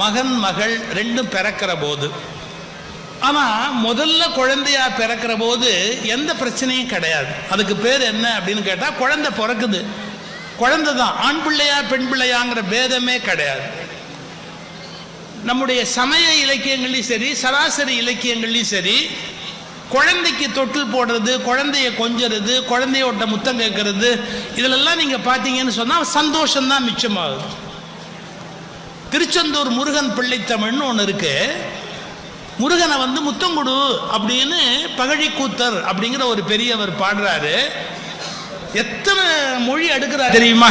மகன் மகள் ரெண்டும் பிறக்கிற போது. ஆனால் முதல்ல குழந்தையா பிறக்கிற போது எந்த பிரச்சனையும் கிடையாது. அதுக்கு பேர் என்ன அப்படின்னு கேட்டால் குழந்தை பிறக்குது. குழந்தை தான். ஆண் பிள்ளையா பெண் பிள்ளையாங்கிற பேதமே கிடையாது. நம்முடைய சமய இலக்கியங்கள்லையும் சரி சராசரி இலக்கியங்கள்லையும் சரி குழந்தைக்கு தொட்டில் போடுறது குழந்தைய கொஞ்சறது குழந்தையோட்ட முத்தம் கேட்கறது இதிலெல்லாம் நீங்கள் பார்த்தீங்கன்னு சொன்னால் சந்தோஷம்தான் மிச்சமாகுது. திருச்செந்தூர் முருகன் பிள்ளைத்தமிழ்னு ஒன்று இருக்கு. முருகனை வந்து முத்தங்குடு அப்படின்னு பகழிக்கூத்தர் அப்படிங்கிற ஒரு பெரியவர் பாடுறாரு. எத்தனை மொழி அடுக்கிறார் தெரியுமா?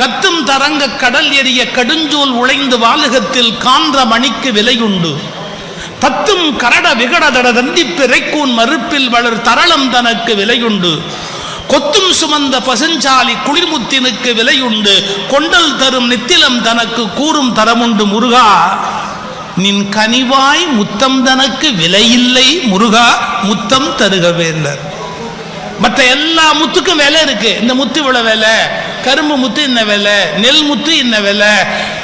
கத்தும் தரங்க கடல் எரிய கடுஞ்சூல் உழைந்து வாலுகத்தில் கான்ற மணிக்கு விலையுண்டு. தத்தும் கரட விகடதட தந்தி பிறைக்கூன் மறுப்பில் வளர் தரளம் தனக்கு விலையுண்டு. கொத்தும் சுமந்த பசுஞ்சாலி குளிர்முத்தினுக்கு விலையுண்டு. கொண்டல் தரும் நித்திலம் தனக்கு கூறும் தரமுண்டு முருகா. நின் கனிவாய் முத்தம் தனக்கு விலையில்லை முருகா. முத்தம் தருக தருகவேந்தர் மற்ற எல்லா முத்துக்கும் விலை இருக்கு. இந்த முத்து இவ்வளவு விலை? கரும்பு முத்து இன்ன விலை? நெல் முத்து இன்ன விலை?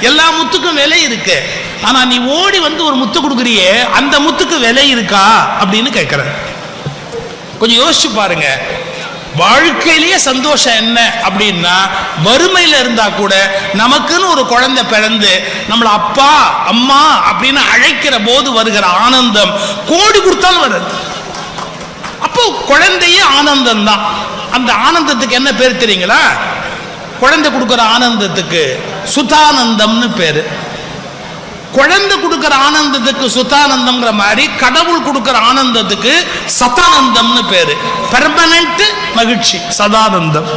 எல்லா முத்துக்கும் விலை இருக்கு. ஆனா நீ ஓடி வந்து ஒரு முத்து கொடுக்குறியே அந்த முத்துக்கு விலை இருக்கா? அப்படின்னு கேட்கிற கொஞ்சம் யோசிச்சு பாருங்க. வாழ்க்கையிலேயே சந்தோஷம் என்ன அப்படின்னா வறுமையில் இருந்தால் கூட நமக்குன்னு ஒரு குழந்தை பிறந்து நம்மளை அப்பா அம்மா அப்படின்னு அழைக்கிற போது வருகிற ஆனந்தம் கோடி கொடுத்தாலும் வருது. அப்போ குழந்தையே ஆனந்தம் தான் அந்த ஆனந்தத்துக்கு என்ன பேர் தெரியுங்களா? குழந்தை கொடுக்குற ஆனந்தத்துக்கு சுதானந்தம்னு பேர். குழந்தை கொடுக்குற ஆனந்தத்துக்கு சுத்தானந்தம்ங்கிற மாதிரி கடவுள் கொடுக்குற ஆனந்தத்துக்கு சதானந்தம்னு பேரு. பெர்மனன்ட் மகிழ்ச்சி சதானந்தம்.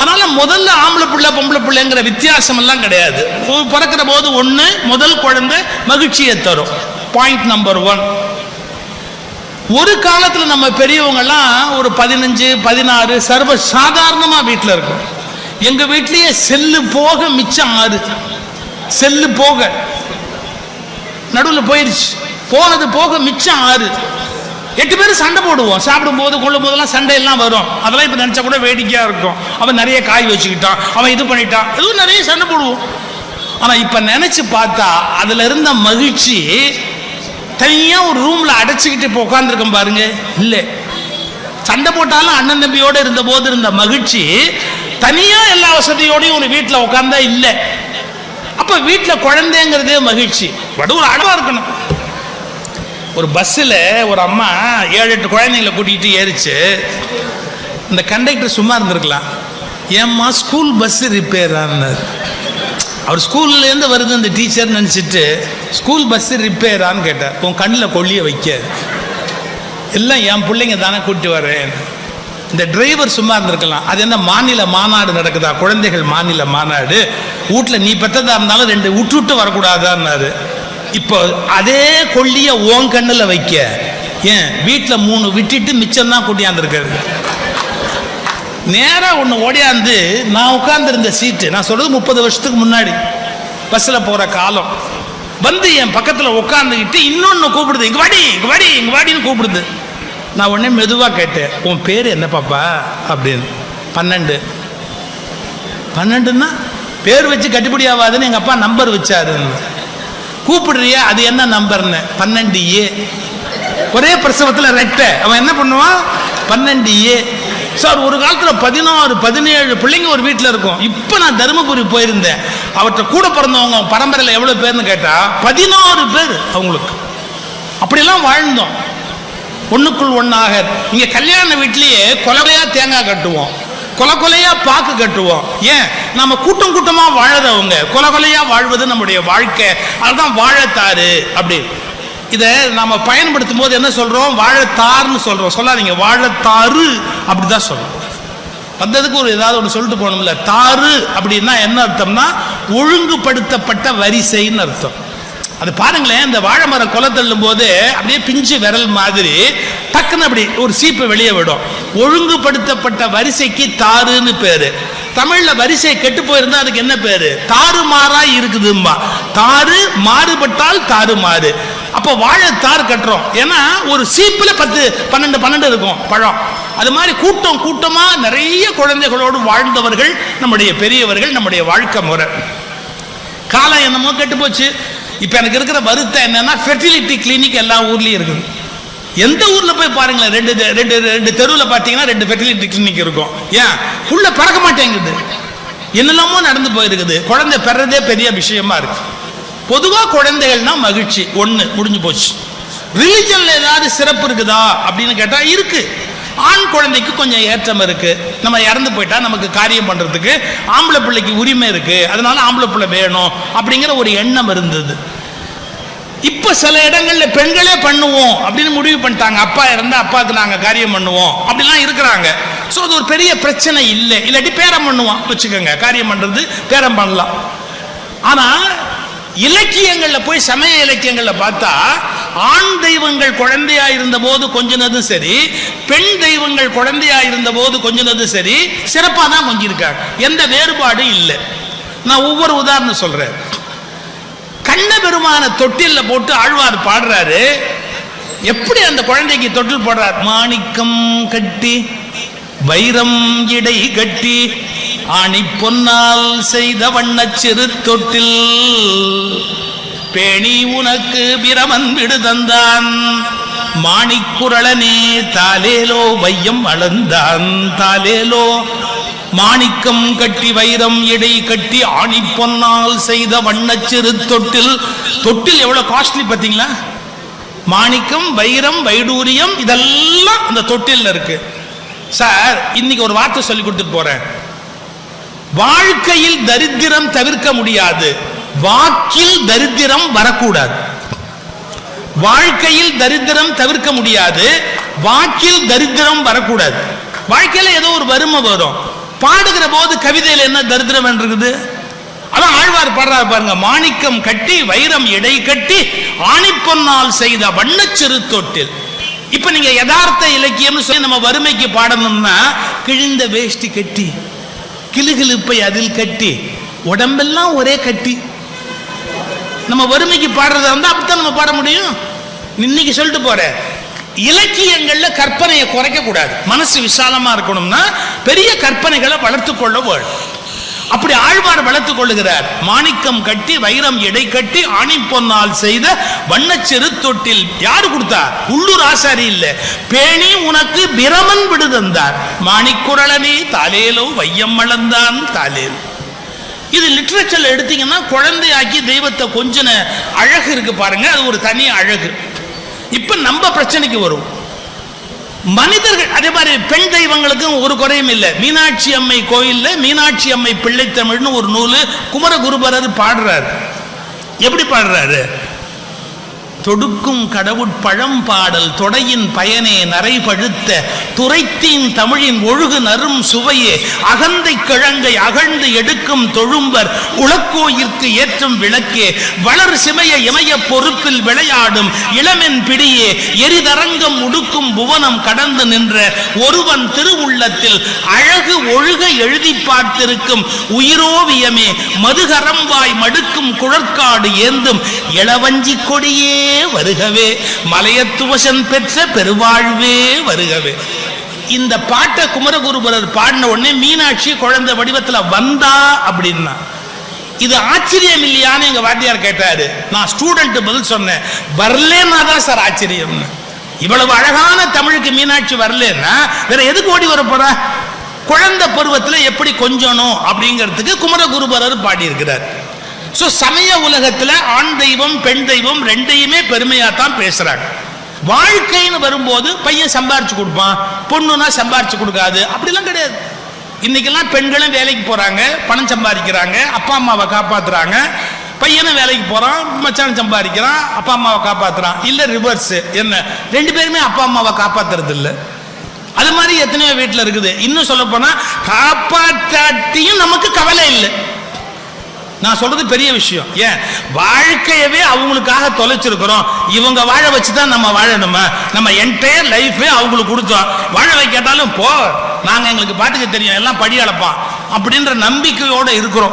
அதனால முதல்ல ஆம்பளை பிள்ளை பொம்பளை பிள்ளைங்கிற வித்தியாசம் எல்லாம் கிடையாது பிறக்கிற போது ஒண்ணு முதல் குழந்தை மகிழ்ச்சியை தரும். பாயிண்ட் நம்பர் ஒன் ஒரு காலத்துல நம்ம பெரியவங்கெல்லாம் ஒரு பதினஞ்சு பதினாறு சர்வ சாதாரணமா வீட்டில் இருக்கும். எங்க வீட்லயே செல்லு போக மிச்சம் ஆறு. செல்லு போக. நடுவில் போயிடுச்சு போனது போக மிச்சம் ஆறு. எட்டு பேரும் சண்டை போடுவோம். சாப்பிடும் போது கொள்ளும் போதெல்லாம் சண்டை எல்லாம் வரும். அதெல்லாம் இப்போ நினச்சா கூட வேடிக்கையாக இருக்கும். அவன் நிறைய காய் வச்சுக்கிட்டான். அவன் இது பண்ணிட்டான். எதுவும் நிறைய சண்டை போடுவோம். ஆனால் இப்போ நினச்சி பார்த்தா அதில் இருந்த மகிழ்ச்சி தனியாக ஒரு ரூமில் அடைச்சிக்கிட்டு இப்போ உட்காந்துருக்கோம் பாருங்க. இல்லை. சண்டை போட்டாலும் அண்ணன் தம்பியோடு இருந்த போது இருந்த மகிழ்ச்சி தனியாக எல்லா வசதியோடையும் ஒரு வீட்டில் உட்காந்தா இல்லை. அப்போ வீட்டில் குழந்தைங்கிறதே மகிழ்ச்சி. பட் ஒரு அழகா இருக்கணும். ஒரு பஸ்ஸில் ஒரு அம்மா ஏழு எட்டு குழந்தைங்களை கூட்டிகிட்டு ஏறிச்சு. இந்த கண்டக்டர் சும்மா இருந்திருக்கலாம். ஏம்மா ஸ்கூல் பஸ் ரிப்பேர் அவர் ஸ்கூல்லேருந்து வருது அந்த டீச்சர் நினச்சிட்டு ஸ்கூல் பஸ் ரிப்பேரான்னு கேட்டார். உன் கண்ணில் கொல்லியை வைக்க. எல்லாம் என் பிள்ளைங்க தானே கூட்டி வரேன். இந்த டிரைவர் சும்மா இருந்திருக்கலாம். அது என்ன மாநில மாநாடு நடக்குதா? குழந்தைகள் மாநில மாநாடு. வீட்டில் நீ பெற்றதா இருந்தாலும் ரெண்டு விட்டு விட்டு வரக்கூடாதான்னாரு. இப்போ அதே கொல்லியை ஓன் கண்ணில் வைக்க. ஏன்? வீட்டில் மூணு விட்டுட்டு மிச்சம் தான் கூட்டியாந்துருக்காரு. நேராக ஒன்று ஓடியாந்து நான் உட்காந்துருந்த சீட்டு நான் சொல்கிறது முப்பது வருஷத்துக்கு முன்னாடி. பஸ்ஸில் போகிற காலம். வந்து என் பக்கத்தில் உட்காந்துக்கிட்டு இன்னொன்று கூப்பிடுது. இங்கே வாடி இங்கே வாடி இங்கே வாடின்னு கூப்பிடுது. நான் உடனே மெதுவாக கேட்டேன். உன் பேர் என்ன பாப்பா? அப்படின்னு. பன்னெண்டு. பன்னெண்டுன்னா பேர் வச்சு கட்டுப்படி ஆகாதுன்னு எங்கள் அப்பா நம்பர் வச்சாருன்னு கூப்பிடுறியா? அது என்ன நம்பர்னு பன்னெண்டு ஏ. ஒரே பிரசவத்தில் ரெட்டை. அவன் என்ன பண்ணுவான்? பன்னெண்டு ஏ. சார் ஒரு காலத்தில் பதினாறு பதினேழு பிள்ளைங்க ஒரு வீட்டில் இருக்கும். இப்போ நான் தருமபுரி போயிருந்தேன். அவற்றை கூட பிறந்தவங்க பரம்பரையில் எவ்வளோ பேர்னு கேட்டால் பதினாறு பேர் அவங்களுக்கு. அப்படிலாம் வாழ்ந்தோம். ஒன்றுக்குள் ஒன்றாக இங்கே கல்யாண வீட்லேயே கொலவையா தேங்காய் கட்டுவோம். கொலை கொலையாக பாக்கு கட்டுவோம். ஏன்? நம்ம கூட்டம் கூட்டமாக வாழதவங்க கொலை கொலையாக வாழ்வது நம்முடைய வாழ்க்கை. அதுதான் வாழத்தாறு. அப்படி. இதை நம்ம பயன்படுத்தும் போது என்ன சொல்கிறோம் வாழத்தார்னு சொல்கிறோம் சொல்லாதீங்க. வாழத்தாறு அப்படிதான் சொல்கிறோம் வந்ததுக்கு ஒரு ஏதாவது ஒன்று சொல்லிட்டு போகணும்ல. தாறு அப்படின்னா என்ன அர்த்தம்னா ஒழுங்குபடுத்தப்பட்ட வரிசைன்னு அர்த்தம். அது பாருங்களேன் இந்த வாழை மரம் கொலை தள்ளும் போது அப்படியே பிஞ்சு விரல் மாதிரி டக்குன்னு அப்படி ஒரு சீப்பை வெளியே விடும். ஒழுங்குபடுத்தப்பட்ட வரிசைக்கு தாறுன்னு பேரு. தமிழ்ல வரிசை கெட்டு போயிருந்தா அதுக்கு என்ன பேரு? தாறுமாறா இருக்குதும்பா தாறு மாறுபட்டால் தாறுமாறு அப்போ வாழை தார் கட்டுறோம். ஏன்னா ஒரு சீப்புல பத்து பன்னெண்டு பன்னெண்டு இருக்கும் பழம். அது மாதிரி கூட்டம் கூட்டமா நிறைய குழந்தைகளோடு வாழ்ந்தவர்கள் நம்முடைய பெரியவர்கள் நம்முடைய வாழ்க்கை முறை. காலம் என்னமோ கெட்டு போச்சு இப்போ எனக்கு இருக்கிற வருத்தம் என்னன்னா ஃபெர்டிலிட்டி கிளினிக் எல்லா ஊர்லேயும் இருக்குது. எந்த ஊரில் போய் பாருங்களேன் ரெண்டு ரெண்டு ரெண்டு தெருவில் பார்த்தீங்கன்னா ரெண்டு ஃபெர்டிலிட்டி கிளினிக் இருக்கும். ஏன்? புள்ள பறக்க மாட்டேங்குது. என்னெல்லாமோ நடந்து போயிருக்குது. குழந்தை பெறதே பெரிய விஷயமா இருக்கு. பொதுவாக குழந்தைகள்னா மகிழ்ச்சி. ஒன்று முடிஞ்சு போச்சு. ரிலிஜனில் ஏதாவது சிறப்பு இருக்குதா அப்படின்னு கேட்டால் இருக்குது ஆண் குழந்தைக்கு கொஞ்சம் ஏற்றம் இருக்குது நம்ம இறந்து போயிட்டா நமக்கு காரியம் பண்ணுறதுக்கு ஆம்பளை பிள்ளைக்கு உரிமை இருக்குது அதனால ஆம்பளை பிள்ளை வேணும் அப்படிங்கிற ஒரு எண்ணம் இருந்தது. இப்போ சில இடங்களில் பெண்களே பண்ணுவோம் அப்படின்னு முடிவு பண்ணிட்டாங்க. அப்பா இருந்தால் அப்பாவுக்கு நாங்கள் காரியம் பண்ணுவோம் அப்படிலாம் இருக்கிறாங்க. ஸோ அது ஒரு பெரிய பிரச்சனை இல்லை. இல்லாட்டி பேரம் பண்ணுவோம் வச்சுக்கோங்க. காரியம் பண்ணுறது பேரம் பண்ணலாம். ஆனால் இலக்கியங்களில் போய் சமய இலக்கியங்களில் பார்த்தா ஆண் தெய்வங்கள் குழந்தையா இருந்த போது கொஞ்சினதும் சரி பெண் தெய்வங்கள் குழந்தையா இருந்த போது கொஞ்சினதும் சரி சிறப்பாக தான் கொஞ்சிருக்காங்க எந்த வேறுபாடும் இல்லை. நான் ஒவ்வொரு உதாரணம் சொல்றேன். கண்ண பெருமான தொட்டில்ல போட்டு ஆழ்வார் பாடுறாரு. எப்படி அந்த குழந்தைக்கு தொட்டில் போடுறார்? மாணிக்கம் கட்டி வைரம் இடை கட்டி ஆணி பொன்னால் செய்த வண்ண சிறு தொட்டில். பேணி உனக்கு பிரமன் விடு தந்தான் மாணிக்குரளனே தாலேலோ வையம் அளந்தான். தாலேலோ மாணிக்கம் கட்டி வைரம் எடை கட்டி ஆணி பொன்னால் செய்த வண்ணச் சிறு தொட்டில். தொட்டில் எவ்வளவு காஸ்ட்லி பார்த்தீங்களா? மாணிக்கம் வைரம் வைடூரியம் இதெல்லாம் அந்த தொட்டில் இருக்கு. சார் இன்னைக்கு ஒரு வார்த்தை சொல்லி கொடுத்துட்டு போறேன். வாழ்க்கையில் தரித்திரம் தவிர்க்க முடியாது. வாக்கில் தரித்திரம் வரக்கூடாது. வாழ்க்கையில் தரித்திரம் தவிர்க்க முடியாது. வாக்கில் தரித்திரம் வரக்கூடாது. வாழ்க்கையில ஏதோ ஒரு வறுமை வரும். பாடுகிற போது கவிதையில என்ன தரித்திரம் இருக்குது அதான் ஆழ்வார் பாடுறாரு பாருங்க மாணிக்கம் கட்டி வைரம் எடை கட்டி ஆணிப்பொன்னால் செய்த வண்ண சிறு தொட்டில் இப்ப நீங்க யதார்த்த இலக்கியம்னு சொல்லி நம்ம வறுமைக்கு பாடணும்னா கிழிந்த வேஷ்டி கட்டி கிளுகிழுப்பை அதில் கட்டி உடம்பெல்லாம் ஒரே கட்டி. நம்ம வறுமைக்கு பாடுறதா இருந்தால் அப்படித்தான் நம்ம பாட முடியும். இன்னைக்கு சொல்லிட்டு போற. இலக்கியங்கள்ல கற்பனையை குறைக்க கூடாது மனசு விசாலமா இருக்கணும்னா பெரிய கற்பனைகளை வளர்த்து கொள்ள வேண்டும் அப்படி ஆழ்வார் வளர்த்துக் கொள்ளுகிறார். மாணிக்கம் கட்டி வைரம் எடை கட்டி ஆணி பொன்னால் செய்த வண்ணச்சிறு தொட்டில். யாரு கொடுத்தா? உள்ளூர் ஆசாரி இல்ல. பேணி உனக்கு பிரமன் விடுதந்தார் மாணிக்குரளனே தாலேலோ வையம் மளந்தான் தாலேலோ இது லிட்ரேச்சர்ல எடுத்தீங்கன்னா குழந்தையாக்கி தெய்வத்தை கொஞ்சன அழகு இருக்கு பாருங்க. அது ஒரு தனி அழகு. இப்ப நம்ம பிரச்சனைக்கு வரும் மனிதர்கள் அதே மாதிரி பெண் தெய்வங்களுக்கும் ஒரு குறையும் இல்லை. மீனாட்சி அம்மை கோயிலில் மீனாட்சி அம்மை பிள்ளைத்தமிழ்னு ஒரு நூல் குமரகுருபரர் பாடுறாரு. எப்படி பாடுறாரு? தொடுக்கும் கடவுட்பழம் பாடல் தொடையின் பயனே நரை பழுத்த துரைத்தீன் தமிழின் ஒழுகு நரும் சுவையே. அகந்தை கிழங்கை அகழ்ந்து எடுக்கும் தொழும்பர் உளக்கோயிற்கு ஏற்றும் விளக்கே. வளர் சிமைய இமய பொறுப்பில் விளையாடும் இளமென் பிடியே. எரிதரங்கம் உடுக்கும் புவனம் கடந்து நின்ற ஒருவன் திருவுள்ளத்தில் அழகு ஒழுக எழுதி பார்த்திருக்கும் உயிரோவியமே. மதுகரம்பாய் மடுக்கும் குழற்காடு ஏந்தும். இளவஞ்சி கொடியே. வருகவே மலையத்துவசன் பெற்ற பெருவாழ்வே வருகவே. இந்த பாட்டை குமரகுருபரர் பாடின உடனே மீனாட்சி குழந்தை வடிவத்துல வந்தா அப்படின்னா. இது ஆச்சரியம் இல்லையான்னு எங்க வாத்தியார் கேட்டாரு. நான் ஸ்டூடெண்ட் பதில் சொன்னேன். வரலேன்னா தான் சார் ஆச்சரியம்னு. இவ்வளவு அழகான தமிழுக்கு மீனாட்சி வரலன்னா வேற எதுக்கு ஓடி வர போறா? குழந்தை பருவத்துல எப்படி கொஞ்சணும் அப்படிங்கிறதுக்கு குமரகுருபரர் பாடியிருக்கிறார். ஸோ சமய உலகத்தில் ஆண் தெய்வம் பெண் தெய்வம் ரெண்டையுமே பெருமையாக தான் பேசுகிறாங்க வாழ்க்கைன்னு வரும்போது பையன் சம்பாரிச்சு கொடுப்பான் பொண்ணுனா சம்பாரிச்சு கொடுக்காது அப்படிலாம் கிடையாது. இன்னைக்கெல்லாம் பெண்களும் வேலைக்கு போகிறாங்க பணம் சம்பாதிக்கிறாங்க அப்பா அம்மாவை காப்பாற்றுறாங்க பையனும் வேலைக்கு போகிறான் மச்சான் சம்பாதிக்கிறான் அப்பா அம்மாவை காப்பாற்றுறான் இல்லை ரிவர்ஸ் என்ன? ரெண்டு பேருமே அப்பா அம்மாவை காப்பாத்துறது இல்லை அது மாதிரி எத்தனையோ வீட்டில் இருக்குது. இன்னும் சொல்ல போனா காப்பாற்றாட்டியும் நமக்கு கவலை இல்லை. நான் சொல்றது பெரிய விஷயம். ஏன்? வாழ்க்கையவே அவங்களுக்காக தொலைச்சிருக்கிறோம். இவங்க வாழ வச்சு தான் நம்ம வாழணுமா. நம்ம என்டையர் லைஃபே அவங்களுக்கு கொடுத்தோம். வாழ வைக்காட்டாலும் போ. நாங்கள் எங்களுக்கு பாட்டுக்கு தெரியும். எல்லாம் படி அளப்பான் அப்படின்ற நம்பிக்கையோடு இருக்கிறோம்.